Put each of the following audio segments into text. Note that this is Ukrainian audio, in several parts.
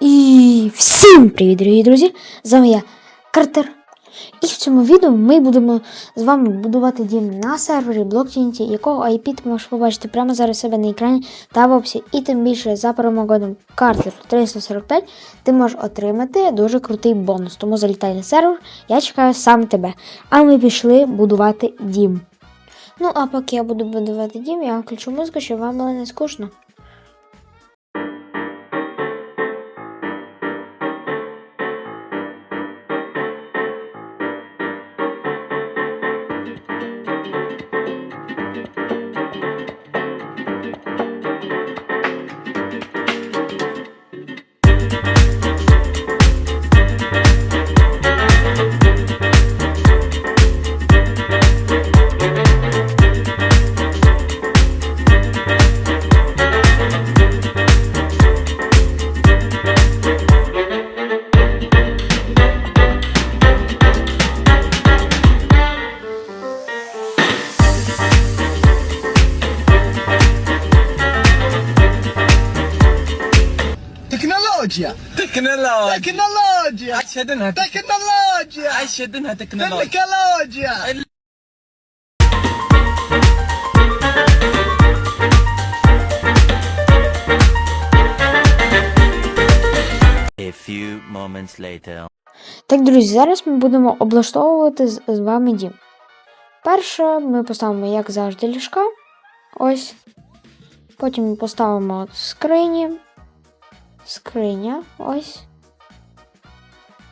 І всім привіт, дорогі друзі! З вами я Картер. І в цьому відео ми будемо з вами будувати дім на сервері BlockTNT, якого IP ти можеш побачити прямо зараз себе на екрані та в описі. І тим більше за промокодом Картер 345 ти можеш отримати дуже крутий бонус. Тому залітай на сервер, я чекаю саме тебе. А ми пішли будувати дім. Ну, а поки я буду будувати дім, я включу музику, щоб вам було не скучно. تكنولوجيا تكنولوجيا تكنولوجيا اشهد انها تكنولوجيا اشهد انها تكنولوجيا تكنولوجيا A few moments later. Так, друзі, зараз ми будемо облаштовувати з, з вами дім. Перше ми поставимо, як завжди, ліжка. Ось. Потім ми поставимо от скрині. Скриня. Ось.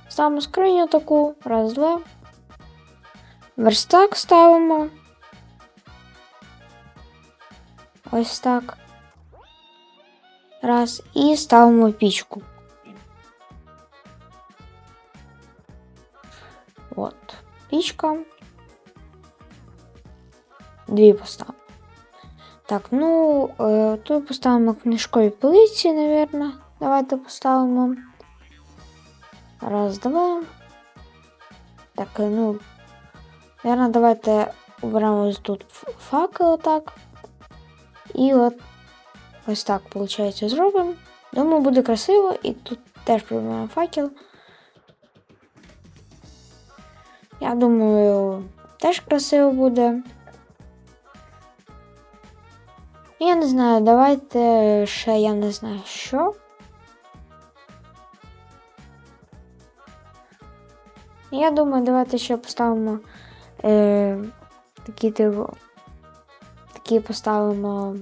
Ставимо скриню таку. Раз, два. Верстак ставимо. Ось так. Раз. І ставимо пічку. От. Пічка. Дві поставимо. Так, ну, е, тут поставимо книжкові полиці, напевно. Давайте поставимо. Раз, два. Так, е, ну. Наверно, давайте оберемо ось тут факел отак. І от ось так, виходить, зробимо. Думаю, буде красиво, і тут теж приберемо факел. Я думаю, теж красиво буде. Я не знаю, давайте ще я не знаю що. Я думаю, давайте ще поставимо е, такі типу. Такі поставимо.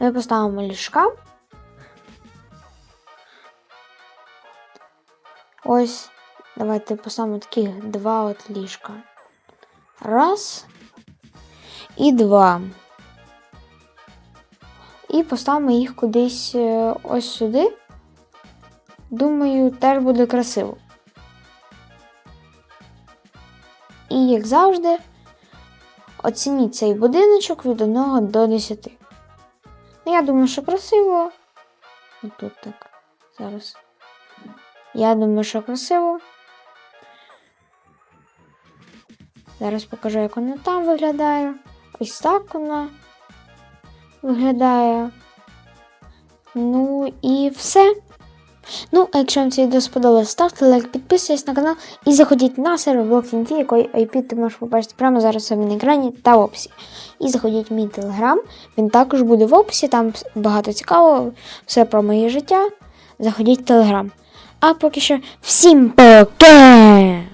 Ми поставимо ліжка. Ось, давайте поставимо такі два от ліжка. Раз і два. І поставимо їх кудись е, ось сюди. Думаю, теж буде красиво. І, як завжди, оцініть цей будиночок від 1 до 10. Ну, я думаю, що красиво. Тут так. Зараз. Я думаю, що красиво. Зараз покажу, як воно там виглядає. Ось так воно виглядає. Ну і все. Ну, а якщо вам це відео сподобалось, ставте лайк, підписуйтесь на канал і заходіть на сервер BlockTNT, який IP ти можеш побачити прямо зараз себе на екрані та в описі. І заходіть в мій телеграм, він також буде в описі, там багато цікавого, все про моє життя. Заходіть в телеграм. А поки що всім пока!